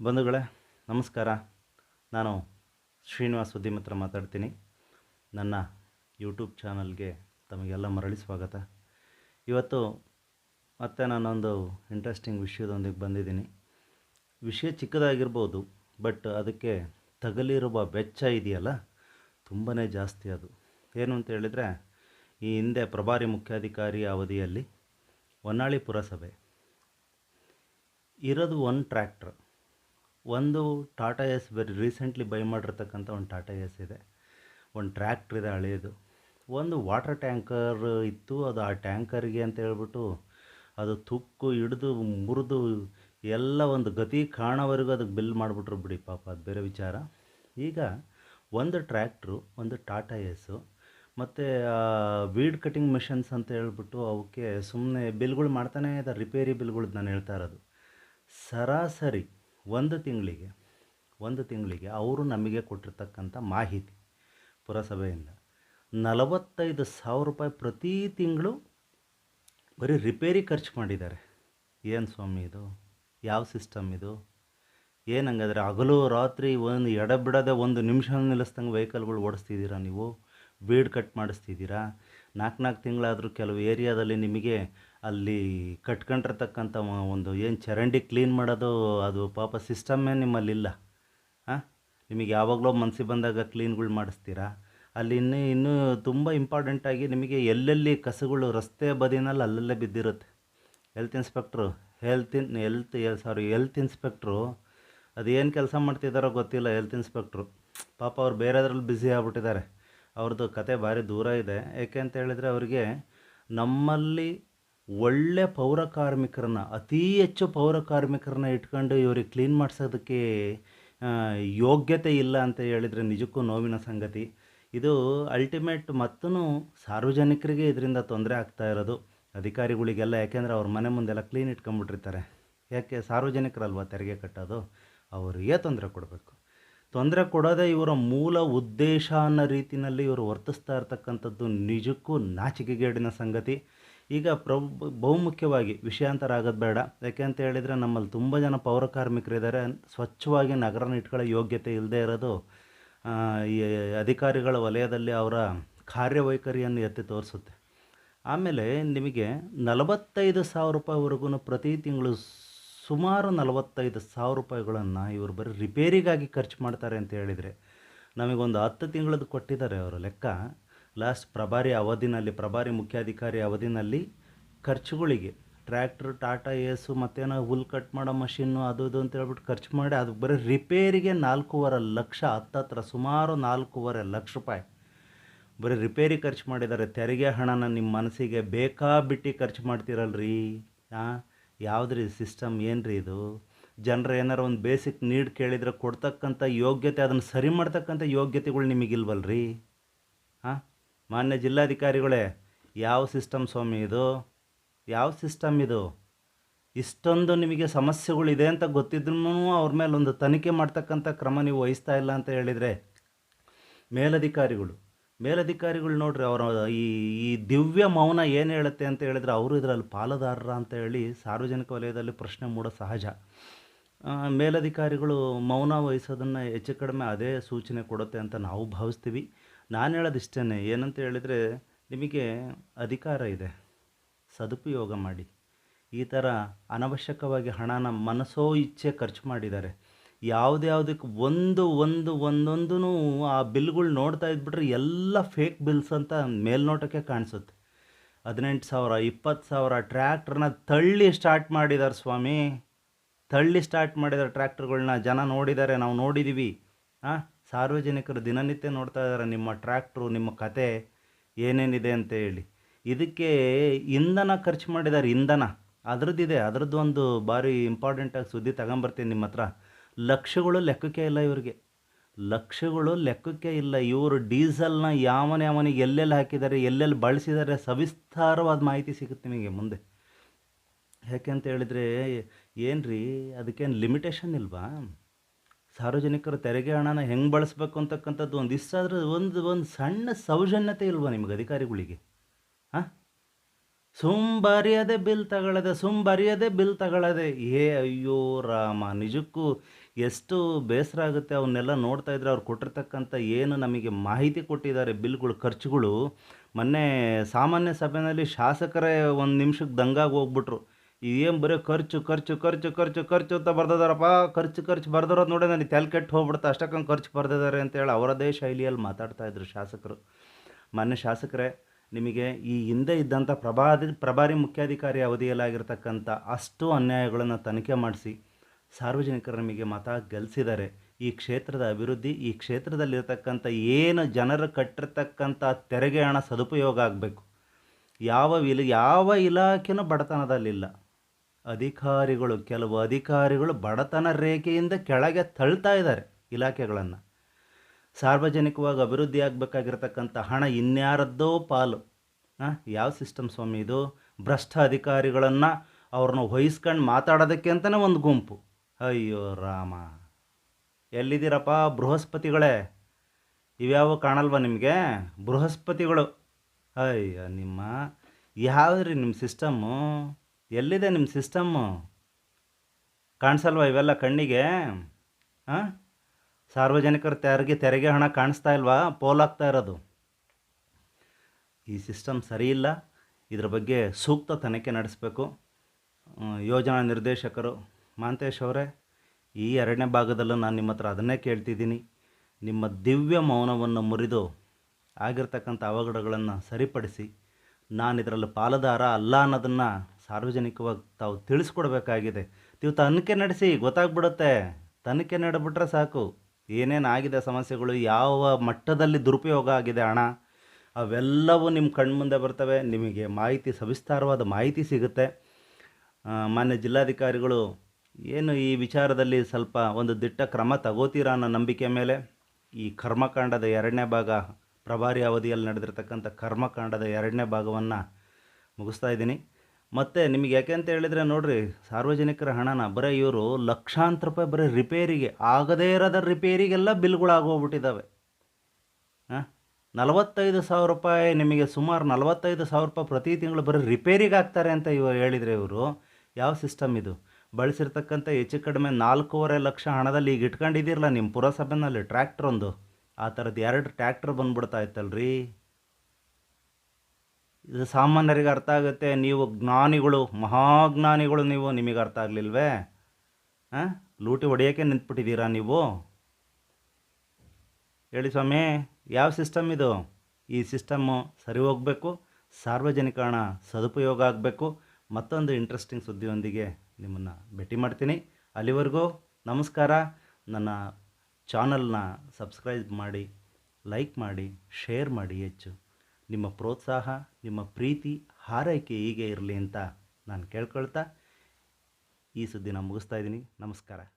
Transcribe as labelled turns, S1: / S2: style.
S1: ಬಂಧುಗಳೇ, ನಮಸ್ಕಾರ. ನಾನು ಶ್ರೀನಿವಾಸ್ ಹತ್ರ ಮಾತಾಡ್ತೀನಿ. ನನ್ನ ಯೂಟ್ಯೂಬ್ ಚಾನಲ್ಗೆ ತಮಗೆಲ್ಲ ಮರಳಿ ಸ್ವಾಗತ. ಇವತ್ತು ಮತ್ತೆ ನಾನೊಂದು ಇಂಟ್ರೆಸ್ಟಿಂಗ್ ವಿಷಯದೊಂದಿಗೆ ಬಂದಿದ್ದೀನಿ. ವಿಷಯ ಚಿಕ್ಕದಾಗಿರ್ಬೋದು ಬಟ್ ಅದಕ್ಕೆ ತಗಲಿರುವ ವೆಚ್ಚ ಇದೆಯಲ್ಲ ತುಂಬಾ ಜಾಸ್ತಿ ಅದು. ಏನು ಅಂತ ಹೇಳಿದರೆ, ಈ ಹಿಂದೆ ಪ್ರಭಾರಿ ಮುಖ್ಯಾಧಿಕಾರಿ ಅವಧಿಯಲ್ಲಿ ಹೊನ್ನಾಳಿ ಪುರಸಭೆ, ಇರೋದು ಒಂದು ಟ್ರ್ಯಾಕ್ಟ್ರ್ ಒಂದು ಟಾಟಾ ಎಸ್ ಬೇರೆ ರೀಸೆಂಟ್ಲಿ ಬೈ ಮಾಡಿರ್ತಕ್ಕಂಥ ಒಂದು ಟಾಟಾ ಎಸ್ ಇದೆ. ಒಂದು ಟ್ರ್ಯಾಕ್ಟ್ರ್ ಇದೆ ಹಳೆಯದು ಒಂದು ವಾಟರ್ ಟ್ಯಾಂಕರ್ ಇತ್ತು. ಅದು ಆ ಟ್ಯಾಂಕರ್ಗೆ ಅಂತ ಹೇಳ್ಬಿಟ್ಟು ಅದು ತುಕ್ಕು, ಹಿಡಿದು, ಮುರಿದು ಎಲ್ಲ ಒಂದು ಗತಿ ಕಾಣೋವರೆಗೂ ಅದಕ್ಕೆ ಬಿಲ್ ಮಾಡಿಬಿಟ್ರು ಬಿಡಿ ಪಾಪ. ಅದು ಬೇರೆ ವಿಚಾರ. ಈಗ ಒಂದು ಟ್ರ್ಯಾಕ್ಟ್ರು ಒಂದು ಟಾಟಾ ಎಸ್ಸು ಮತ್ತು ವೀಡ್ ಕಟಿಂಗ್ ಮಿಷನ್ಸ್ ಅಂತ ಹೇಳ್ಬಿಟ್ಟು ಅವಕ್ಕೆ ಸುಮ್ಮನೆ ಬಿಲ್ಗಳು ಮಾಡ್ತಾನೆ ಇದ್ದಾರೆ. ರಿಪೇರಿ ಬಿಲ್ಗಳು ನಾನು ಹೇಳ್ತಾ ಇರೋದು. ಸರಾಸರಿ ಒಂದು ತಿಂಗಳಿಗೆ ಒಂದು ತಿಂಗಳಿಗೆ ಅವರು ನಮಗೆ ಕೊಟ್ಟಿರ್ತಕ್ಕಂಥ ಮಾಹಿತಿ ಪುರಸಭೆಯಿಂದ ನಲವತ್ತೈದು ಸಾವಿರ ರೂಪಾಯಿ ಪ್ರತಿ ತಿಂಗಳು ಬರೀ ರಿಪೇರಿ ಖರ್ಚು ಮಾಡಿದ್ದಾರೆ. ಏನು ಸ್ವಾಮಿ ಇದು? ಯಾವ ಸಿಸ್ಟಮ್ ಇದು? ಏನು ಹಂಗಾದ್ರೆ ಹಗಲು ರಾತ್ರಿ ಒಂದು ಎಡ ಬಿಡದೆ ಒಂದು ನಿಮಿಷ ನಿಲ್ಲಿಸ್ದಂಗೆ ವೆಹಿಕಲ್ಗಳು ಓಡಿಸ್ತಿದ್ದೀರಾ ನೀವು? ಬೀಡ್ ಕಟ್ ಮಾಡಿಸ್ತಿದ್ದೀರಾ? ನಾಲ್ಕು ನಾಲ್ಕು ತಿಂಗಳಾದರೂ ಕೆಲವು ಏರಿಯಾದಲ್ಲಿ ನಿಮಗೆ ಅಲ್ಲಿ ಕಟ್ಕೊಂಡಿರ್ತಕ್ಕಂಥ ಒಂದು ಏನು ಚರಂಡಿ ಕ್ಲೀನ್ ಮಾಡೋದು, ಅದು ಪಾಪ ಸಿಸ್ಟಮ್ಮೇ ನಿಮ್ಮಲ್ಲಿಲ್ಲ. ಹಾಂ ನಿಮಗೆ ಯಾವಾಗಲೋ ಮನಸ್ಸಿಗೆ ಬಂದಾಗ ಕ್ಲೀನ್ಗಳು ಮಾಡಿಸ್ತೀರಾ? ಅಲ್ಲಿ ಇನ್ನೂ ಇನ್ನೂ ತುಂಬ ಇಂಪಾರ್ಟೆಂಟಾಗಿ ನಿಮಗೆ ಎಲ್ಲೆಲ್ಲಿ ಕಸಗಳು ರಸ್ತೆ ಬದಿನಲ್ಲಿ ಅಲ್ಲಲ್ಲೇ ಬಿದ್ದಿರುತ್ತೆ. Health inspector health in health sorry health inspector ಅದು ಏನು ಕೆಲಸ ಮಾಡ್ತಿದ್ದಾರೋ ಗೊತ್ತಿಲ್ಲ ಹೆಲ್ತ್ ಇನ್ಸ್ಪೆಕ್ಟ್ರು ಪಾಪ ಅವ್ರು ಬೇರೆದ್ರಲ್ಲಿ ಬ್ಯುಸಿ ಆಗ್ಬಿಟ್ಟಿದ್ದಾರೆ. ಅವ್ರದ್ದು ಕತೆ ಭಾರಿ ದೂರ ಇದೆ. ಏಕೆ ಅಂತ ಹೇಳಿದರೆ ಅವರಿಗೆ ನಮ್ಮಲ್ಲಿ ಒಳ್ಳೆ ಪೌರ ಕಾರ್ಮಿಕರನ್ನ, ಅತೀ ಹೆಚ್ಚು ಪೌರ ಕಾರ್ಮಿಕರನ್ನ ಇಟ್ಕೊಂಡು ಇವ್ರಿಗೆ ಕ್ಲೀನ್ ಮಾಡಿಸೋದಕ್ಕೆ ಯೋಗ್ಯತೆ ಇಲ್ಲ ಅಂತ ಹೇಳಿದರೆ ನಿಜಕ್ಕೂ ನೋವಿನ ಸಂಗತಿ. ಇದು ಅಲ್ಟಿಮೇಟ್ ಮತ್ತೂ ಸಾರ್ವಜನಿಕರಿಗೆ ಇದರಿಂದ ತೊಂದರೆ ಆಗ್ತಾ ಇರೋದು. ಅಧಿಕಾರಿಗಳಿಗೆಲ್ಲ ಯಾಕೆಂದರೆ ಅವ್ರ ಮನೆ ಮುಂದೆಲ್ಲ ಕ್ಲೀನ್ ಇಟ್ಕೊಂಡ್ಬಿಟ್ಟಿರ್ತಾರೆ. ಯಾಕೆ ಸಾರ್ವಜನಿಕರಲ್ವ ತೆರಿಗೆ ಕಟ್ಟೋದು? ಅವರಿಗೆ ತೊಂದರೆ ಕೊಡಬೇಕು. ತೊಂದರೆ ಕೊಡೋದೇ ಇವರ ಮೂಲ ಉದ್ದೇಶ ಅನ್ನೋ ರೀತಿಯಲ್ಲಿ ಇವರು ವರ್ತಿಸ್ತಾ ಇರ್ತಕ್ಕಂಥದ್ದು ನಿಜಕ್ಕೂ ನಾಚಿಕೆಗೇಡಿನ ಸಂಗತಿ. ಈಗ ಪ್ರಭು ಬಹುಮುಖ್ಯವಾಗಿ ವಿಷಯಾಂತರ ಆಗೋದು ಬೇಡ. ಯಾಕೆ ಅಂತ ಹೇಳಿದರೆ ನಮ್ಮಲ್ಲಿ ತುಂಬ ಜನ ಪೌರ ಕಾರ್ಮಿಕರಿದ್ದಾರೆ. ಸ್ವಚ್ಛವಾಗಿ ನಗರನ ಇಟ್ಕೊಳ್ಳೋ ಯೋಗ್ಯತೆ ಇಲ್ಲದೆ ಇರೋದು ಈ ಅಧಿಕಾರಿಗಳ ವಲಯದಲ್ಲಿ ಅವರ ಕಾರ್ಯವೈಖರಿಯನ್ನು ಎತ್ತಿ ತೋರಿಸುತ್ತೆ. ಆಮೇಲೆ ನಿಮಗೆ ನಲವತ್ತೈದು ಸಾವಿರ ರೂಪಾಯಿವರೆಗೂ ಪ್ರತಿ ತಿಂಗಳು ಸುಮಾರು ನಲವತ್ತೈದು ಸಾವಿರ ರೂಪಾಯಿಗಳನ್ನು ಇವರು ಬರೀ ರಿಪೇರಿಗಾಗಿ ಖರ್ಚು ಮಾಡ್ತಾರೆ ಅಂತ ಹೇಳಿದರೆ, ನಮಗೊಂದು ಹತ್ತು ತಿಂಗಳದ್ದು ಕೊಟ್ಟಿದ್ದಾರೆ ಅವರು ಲೆಕ್ಕ. ಲಾಸ್ಟ್ ಪ್ರಭಾರಿ ಅವಧಿನಲ್ಲಿ, ಪ್ರಭಾರಿ ಮುಖ್ಯಾಧಿಕಾರಿ ಅವಧಿನಲ್ಲಿ ಖರ್ಚುಗಳಿಗೆ ಟ್ರ್ಯಾಕ್ಟ್ರ್ ಟಾಟಾ ಏಸು ಮತ್ತೇನೋ ಹುಲ್ ಕಟ್ ಮಾಡೋ ಮಷಿನ್ನು ಅದು ಇದು ಅಂತ ಹೇಳ್ಬಿಟ್ಟು ಖರ್ಚು ಮಾಡಿ ಅದು ಬರೀ ರಿಪೇರಿಗೆ ನಾಲ್ಕೂವರೆ ಲಕ್ಷ, ಹತ್ತತ್ರ ಸುಮಾರು ನಾಲ್ಕೂವರೆ ಲಕ್ಷ ರೂಪಾಯಿ ಬರೀ ರಿಪೇರಿ ಖರ್ಚು ಮಾಡಿದ್ದಾರೆ. ತೆರಿಗೆ ಹಣನ ನಿಮ್ಮ ಮನಸ್ಸಿಗೆ ಬೇಕಾ ಬಿಟ್ಟು ಖರ್ಚು ಮಾಡ್ತೀರಲ್ರಿ? ಹಾಂ ಯಾವುದ್ರಿ ಸಿಸ್ಟಮ್ ಏನು ರೀ ಇದು? ಜನರು ಏನಾರು ಒಂದು ಬೇಸಿಕ್ ನೀಡ್ ಕೇಳಿದರೆ ಕೊಡ್ತಕ್ಕಂಥ ಯೋಗ್ಯತೆ, ಅದನ್ನು ಸರಿ ಮಾಡ್ತಕ್ಕಂಥ ಯೋಗ್ಯತೆಗಳು ನಿಮಗಿಲ್ವಲ್ರಿ? ಹಾಂ ಮಾನ್ಯ ಜಿಲ್ಲಾಧಿಕಾರಿಗಳೇ, ಯಾವ ಸಿಸ್ಟಮ್ ಸ್ವಾಮಿ ಇದು? ಯಾವ ಸಿಸ್ಟಮ್ ಇದು? ಇಷ್ಟೊಂದು ನಿಮಗೆ ಸಮಸ್ಯೆಗಳಿದೆ ಅಂತ ಗೊತ್ತಿದ್ರೂ ಅವ್ರ ಮೇಲೆ ಒಂದು ತನಿಖೆ ಮಾಡ್ತಕ್ಕಂಥ ಕ್ರಮ ನೀವು ವಹಿಸ್ತಾ ಇಲ್ಲ ಅಂತ ಹೇಳಿದರೆ, ಮೇಲಧಿಕಾರಿಗಳು ಮೇಲಧಿಕಾರಿಗಳು ನೋಡ್ರಿ ಅವರ ಈ ಈ ದಿವ್ಯ ಮೌನ ಏನು ಹೇಳುತ್ತೆ ಅಂತ ಹೇಳಿದ್ರೆ ಅವರು ಇದರಲ್ಲಿ ಪಾಲುದಾರರ ಅಂತ ಹೇಳಿ ಸಾರ್ವಜನಿಕ ವಲಯದಲ್ಲಿ ಪ್ರಶ್ನೆ ಮೂಡೋ ಸಹಜ. ಮೇಲಧಿಕಾರಿಗಳು ಮೌನ ವಹಿಸೋದನ್ನು ಹೆಚ್ಚು ಕಡಿಮೆ ಅದೇ ಸೂಚನೆ ಕೊಡುತ್ತೆ ಅಂತ ನಾವು ಭಾವಿಸ್ತೀವಿ. ನಾನು ಹೇಳೋದು ಇಷ್ಟೇ ಏನಂತ ಹೇಳಿದರೆ ನಿಮಗೆ ಅಧಿಕಾರ ಇದೆ. ಸದುಪಯೋಗ ಮಾಡಿ. ಈ ಥರ ಅನವಶ್ಯಕವಾಗಿ ಹಣನ ಮನಸೋ ಇಚ್ಛೆ ಖರ್ಚು ಮಾಡಿದ್ದಾರೆ. ಯಾವುದ್ಯಾವುದಕ್ಕೆ ಒಂದು ಒಂದು ಒಂದೊಂದೂ ಆ ಬಿಲ್ಗಳು ನೋಡ್ತಾ ಇದ್ಬಿಟ್ರೆ ಎಲ್ಲ ಫೇಕ್ ಬಿಲ್ಸ್ ಅಂತ ಮೇಲ್ನೋಟಕ್ಕೆ ಕಾಣಿಸುತ್ತೆ. ಹದಿನೆಂಟು ಸಾವಿರ, ಇಪ್ಪತ್ತು ಸಾವಿರ ಟ್ರ್ಯಾಕ್ಟ್ರನ್ನ ತಳ್ಳಿ ಸ್ಟಾರ್ಟ್ ಮಾಡಿದ್ದಾರೆ ಸ್ವಾಮಿ. ತಳ್ಳಿ ಸ್ಟಾರ್ಟ್ ಮಾಡಿದ್ದಾರೆ ಟ್ರ್ಯಾಕ್ಟರ್ಗಳನ್ನ ಜನ ನೋಡಿದ್ದಾರೆ, ನಾವು ನೋಡಿದ್ದೀವಿ ಹಾಂ ಸಾರ್ವಜನಿಕರು ದಿನನಿತ್ಯ ನೋಡ್ತಾ ಇದ್ದಾರೆ, ನಿಮ್ಮ ಟ್ರ್ಯಾಕ್ಟ್ರು, ನಿಮ್ಮ ಕತೆ ಏನೇನಿದೆ ಅಂತ ಹೇಳಿ. ಇದಕ್ಕೆ ಇಂಧನ ಖರ್ಚು ಮಾಡಿದ್ದಾರೆ, ಇಂಧನ. ಅದ್ರದ್ದಿದೆ, ಅದ್ರದ್ದು ಒಂದು ಭಾರಿ ಇಂಪಾರ್ಟೆಂಟಾಗಿ ಸುದ್ದಿ ತಗೊಂಬರ್ತೀನಿ ನಿಮ್ಮ ಹತ್ರ. ಲಕ್ಷಗಳು ಲೆಕ್ಕಕ್ಕೆ ಇಲ್ಲ ಇವರಿಗೆ. ಲಕ್ಷಗಳು ಲೆಕ್ಕಕ್ಕೆ ಇಲ್ಲ. ಇವರು ಡೀಸೆಲ್ನ ಯಾವನ ಯಾವನಿಗೆ ಎಲ್ಲೆಲ್ಲಿ ಹಾಕಿದ್ದಾರೆ, ಎಲ್ಲೆಲ್ಲಿ ಬಳಸಿದ್ದಾರೆ ಸವಿಸ್ತಾರವಾದ ಮಾಹಿತಿ ಸಿಗುತ್ತೆ ನಿಮಗೆ ಮುಂದೆ. ಯಾಕೆ ಅಂತ ಹೇಳಿದರೆ ಏನು ರೀ ಅದಕ್ಕೇನು ಲಿಮಿಟೇಷನ್ ಇಲ್ವಾ? ಸಾರ್ವಜನಿಕರ ತೆರಿಗೆ ಹಣನ ಹೆಂಗೆ ಬಳಸ್ಬೇಕು ಅಂತಕ್ಕಂಥದ್ದು ಒಂದು ಇಷ್ಟಾದರೂ ಒಂದು ಒಂದು ಸಣ್ಣ ಸೌಜನ್ಯತೆ ಇಲ್ವಾ ನಿಮಗೆ ಅಧಿಕಾರಿಗಳಿಗೆ? ಹಾಂ? ಸುಮ್ ಬರೆಯದೆ ಬಿಲ್ ತಗೊಳ್ಳದೆ ಬರೆಯದೆ ಬಿಲ್ ತಗೊಳ್ಳದೆ ಏ ಅಯ್ಯೋ ರಾಮ, ನಿಜಕ್ಕೂ ಎಷ್ಟು ಬೇಸರ ಆಗುತ್ತೆ ಅವನ್ನೆಲ್ಲ ನೋಡ್ತಾ ಇದ್ರೆ ಅವ್ರು ಕೊಟ್ಟಿರ್ತಕ್ಕಂಥ ಏನು ನಮಗೆ ಮಾಹಿತಿ ಕೊಟ್ಟಿದ್ದಾರೆ ಬಿಲ್ಗಳು, ಖರ್ಚುಗಳು. ಮೊನ್ನೆ ಸಾಮಾನ್ಯ ಸಭೆಯಲ್ಲಿ ಶಾಸಕರೇ ಒಂದು ನಿಮಿಷಕ್ಕೆ ದಂಗಾಗಿ ಹೋಗ್ಬಿಟ್ರು. ಏನು ಬರೀ ಖರ್ಚು ಖರ್ಚು ಖರ್ಚು ಖರ್ಚು ಖರ್ಚು ಅಂತ ಬರ್ದಿದಾರಪ್ಪ? ಖರ್ಚು ಖರ್ಚು ಬರ್ದಿರೋದು ನೋಡಿ ನನಗೆ ತಲೆ ಕೆಟ್ಟು ಹೋಗ್ಬಿಡ್ತಾ ಅಷ್ಟಕ್ಕೊಂದು ಖರ್ಚು ಬರ್ದಿದ್ದಾರೆ ಅಂತೇಳಿ ಅವರದೇ ಶೈಲಿಯಲ್ಲಿ ಮಾತಾಡ್ತಾ ಇದ್ರು ಶಾಸಕರು. ಮಾನ್ಯ ಶಾಸಕರೇ, ನಿಮಗೆ ಈ ಹಿಂದೆ ಇದ್ದಂಥ ಪ್ರಭಾದಿ, ಪ್ರಭಾರಿ ಮುಖ್ಯಾಧಿಕಾರಿ ಅವಧಿಯಲ್ಲಾಗಿರ್ತಕ್ಕಂಥ ಅಷ್ಟು ಅನ್ಯಾಯಗಳನ್ನು ತನಿಖೆ ಮಾಡಿಸಿ ಸಾರ್ವಜನಿಕರು ನಿಮಗೆ ಮತ ಗೆಲ್ಲಿಸಿದ್ದಾರೆ ಈ ಕ್ಷೇತ್ರದ ಅಭಿವೃದ್ಧಿ, ಈ ಕ್ಷೇತ್ರದಲ್ಲಿರ್ತಕ್ಕಂಥ ಏನು ಜನರು ಕಟ್ಟಿರ್ತಕ್ಕಂಥ ತೆರಿಗೆ ಹಣ ಸದುಪಯೋಗ ಆಗಬೇಕು. ಯಾವ ಇಲ ಯಾವ ಇಲಾಖೆನೂ ಬಡತನದಲ್ಲಿಲ್ಲ. ಅಧಿಕಾರಿಗಳು, ಕೆಲವು ಅಧಿಕಾರಿಗಳು ಬಡತನ ರೇಖೆಯಿಂದ ಕೆಳಗೆ ತಳ್ತಾ ಇದ್ದಾರೆ ಇಲಾಖೆಗಳನ್ನು. ಸಾರ್ವಜನಿಕವಾಗಿ ಅಭಿವೃದ್ಧಿ ಆಗಬೇಕಾಗಿರ್ತಕ್ಕಂಥ ಹಣ ಇನ್ಯಾರದ್ದೋ ಪಾಲು. ಯಾವ ಸಿಸ್ಟಮ್ ಸ್ವಾಮಿ ಇದು? ಭ್ರಷ್ಟ ಅಧಿಕಾರಿಗಳನ್ನು ಅವ್ರನ್ನ ವಹಿಸ್ಕೊಂಡು ಮಾತಾಡೋದಕ್ಕೆ ಅಂತಲೇ ಒಂದು ಗುಂಪು. ಅಯ್ಯೋ ರಾಮ. ಎಲ್ಲಿದ್ದೀರಪ್ಪ ಬೃಹಸ್ಪತಿಗಳೇ? ಇವ್ಯಾವ ಕಾಣಲ್ವ ನಿಮಗೆ? ಬೃಹಸ್ಪತಿಗಳು. ಅಯ್ಯ ನಿಮ್ಮ, ಯಾವ್ದ್ರಿ ನಿಮ್ಮ ಸಿಸ್ಟಮ್ಮು? ಎಲ್ಲಿದೆ ನಿಮ್ಮ ಸಿಸ್ಟಮ್ಮು ಕಾಣಿಸಲ್ವಾ ಇವೆಲ್ಲ ಕಣ್ಣಿಗೆ? ಹಾಂ ಸಾರ್ವಜನಿಕರ ತೆರಿಗೆ ತೆರಿಗೆ ಹಣ ಕಾಣಿಸ್ತಾ ಇಲ್ವಾ? ಪೋಲಾಗ್ತಾ ಇರೋದು. ಈ ಸಿಸ್ಟಮ್ ಸರಿ ಇಲ್ಲ. ಇದ್ರ ಬಗ್ಗೆ ಸೂಕ್ತ ತನಿಖೆ ನಡೆಸಬೇಕು. ಯೋಜನಾ ನಿರ್ದೇಶಕರು ಮಾಂತೇಶ್ ಅವರೇ, ಈ ಎರಡನೇ ಭಾಗದಲ್ಲೂ ನಾನು ನಿಮ್ಮ ಹತ್ರ ಅದನ್ನೇ ಕೇಳ್ತಿದ್ದೀನಿ. ನಿಮ್ಮ ದಿವ್ಯ ಮೌನವನ್ನು ಮುರಿದು ಆಗಿರ್ತಕ್ಕಂಥ ಅವಘಡಗಳನ್ನು ಸರಿಪಡಿಸಿ ನಾನು ಇದರಲ್ಲಿ ಪಾಲುದಾರ ಅಲ್ಲ ಅನ್ನೋದನ್ನು ಸಾರ್ವಜನಿಕವಾಗಿ ತಾವು ತಿಳಿಸ್ಕೊಡ್ಬೇಕಾಗಿದೆ. ನೀವು ತನಿಖೆ ನಡೆಸಿ, ಗೊತ್ತಾಗ್ಬಿಡುತ್ತೆ. ತನಿಖೆ ನಡೆಬಿಟ್ರೆ ಸಾಕು. ಏನೇನು ಆಗಿದೆ ಸಮಸ್ಯೆಗಳು, ಯಾವ ಮಟ್ಟದಲ್ಲಿ ದುರುಪಯೋಗ ಆಗಿದೆ ಹಣ, ಅವೆಲ್ಲವೂ ನಿಮ್ಮ ಕಣ್ಮುಂದೆ ಬರ್ತವೆ. ನಿಮಗೆ ಮಾಹಿತಿ, ಸವಿಸ್ತಾರವಾದ ಮಾಹಿತಿ ಸಿಗುತ್ತೆ. ಮಾನ್ಯ ಜಿಲ್ಲಾಧಿಕಾರಿಗಳು, ಏನು ಈ ವಿಚಾರದಲ್ಲಿ ಸ್ವಲ್ಪ ಒಂದು ದಿಟ್ಟ ಕ್ರಮ ತಗೋತೀರಾ ಅನ್ನೋ ನಂಬಿಕೆ ಮೇಲೆ, ಈ ಕರ್ಮಕಾಂಡದ ಎರಡನೇ ಭಾಗ ಪ್ರಭಾರಿ ಅವಧಿಯಲ್ಲಿ ನಡೆದಿರ್ತಕ್ಕಂಥ ಕರ್ಮಕಾಂಡದ ಎರಡನೇ ಭಾಗವನ್ನು ಮುಗಿಸ್ತಾ ಇದ್ದೀನಿ. ಮತ್ತು ನಿಮಗೆ ಯಾಕೆ ಅಂತ ಹೇಳಿದರೆ ನೋಡಿರಿ, ಸಾರ್ವಜನಿಕರ ಹಣನ ಬರೀ ಇವರು ಲಕ್ಷಾಂತರ ರೂಪಾಯಿ ಬರೀ ರಿಪೇರಿಗೆ ಆಗದೇ ಇರೋದ ರಿಪೇರಿಗೆಲ್ಲ ಬಿಲ್ಗಳಾಗೋಗ್ಬಿಟ್ಟಿದ್ದಾವೆ ಹಾಂ? ನಲವತ್ತೈದು ಸಾವಿರ ರೂಪಾಯಿ, ನಿಮಗೆ ಸುಮಾರು ನಲವತ್ತೈದು ಸಾವಿರ ರೂಪಾಯಿ ಪ್ರತಿ ತಿಂಗಳು ಬರೀ ರಿಪೇರಿಗೆ ಹಾಕ್ತಾರೆ ಅಂತ ಇವ ಹೇಳಿದರೆ ಇವರು, ಯಾವ ಸಿಸ್ಟಮ್ ಇದು? ಬಳಸಿರ್ತಕ್ಕಂಥ ಹೆಚ್ಚು ಕಡಿಮೆ ನಾಲ್ಕೂವರೆ ಲಕ್ಷ ಹಣದಲ್ಲಿ ಈಗ ಇಟ್ಕೊಂಡಿದ್ದೀರಲ್ಲ ನಿಮ್ಮ ಪುರಸಭೆನಲ್ಲಿ ಟ್ರ್ಯಾಕ್ಟ್ರ್ ಒಂದು. ಆ ಥರದ್ದು ಎರಡು ಟ್ರ್ಯಾಕ್ಟರ್ ಬಂದ್ಬಿಡ್ತಾ ಇತ್ತಲ್ರಿ. ಇದು ಸಾಮಾನ್ಯರಿಗೆ ಅರ್ಥ ಆಗುತ್ತೆ, ನೀವು ಜ್ಞಾನಿಗಳು, ಮಹಾಜ್ಞಾನಿಗಳು ನೀವು, ನಿಮಗೆ ಅರ್ಥ ಆಗಲಿಲ್ವೇ? ಹಾಂ ಲೂಟಿ ಹೊಡೆಯೋಕ್ಕೆ ನಿಂತ್ಬಿಟ್ಟಿದ್ದೀರಾ ನೀವು? ಹೇಳಿ ಸ್ವಾಮಿ, ಯಾವ ಸಿಸ್ಟಮ್ ಇದು? ಈ ಸಿಸ್ಟಮ್ಮು ಸರಿ ಹೋಗಬೇಕು ಸಾರ್ವಜನಿಕ ಹಣ ಸದುಪಯೋಗ ಆಗಬೇಕು, ಮತ್ತೊಂದು ಇಂಟ್ರೆಸ್ಟಿಂಗ್ ಸುದ್ದಿಯೊಂದಿಗೆ ನಿಮ್ಮನ್ನು ಭೇಟಿ ಮಾಡ್ತೀನಿ. ಅಲ್ಲಿವರೆಗೂ ನಮಸ್ಕಾರ. ನನ್ನ ಚಾನಲ್ನ ಸಬ್ಸ್ಕ್ರೈಬ್ ಮಾಡಿ ಲೈಕ್ ಮಾಡಿ ಶೇರ್ ಮಾಡಿ ಹೆಚ್ಚು. ನಿಮ್ಮ ಪ್ರೋತ್ಸಾಹ, ನಿಮ್ಮ ಪ್ರೀತಿ, ಹಾರೈಕೆ ಹೀಗೆ ಇರಲಿ ಅಂತ ನಾನು ಕೇಳ್ಕೊಳ್ತಾ ಈ ಸುದ್ದಿನ ಮುಗಿಸ್ತಾ ಇದ್ದೀನಿ. ನಮಸ್ಕಾರ.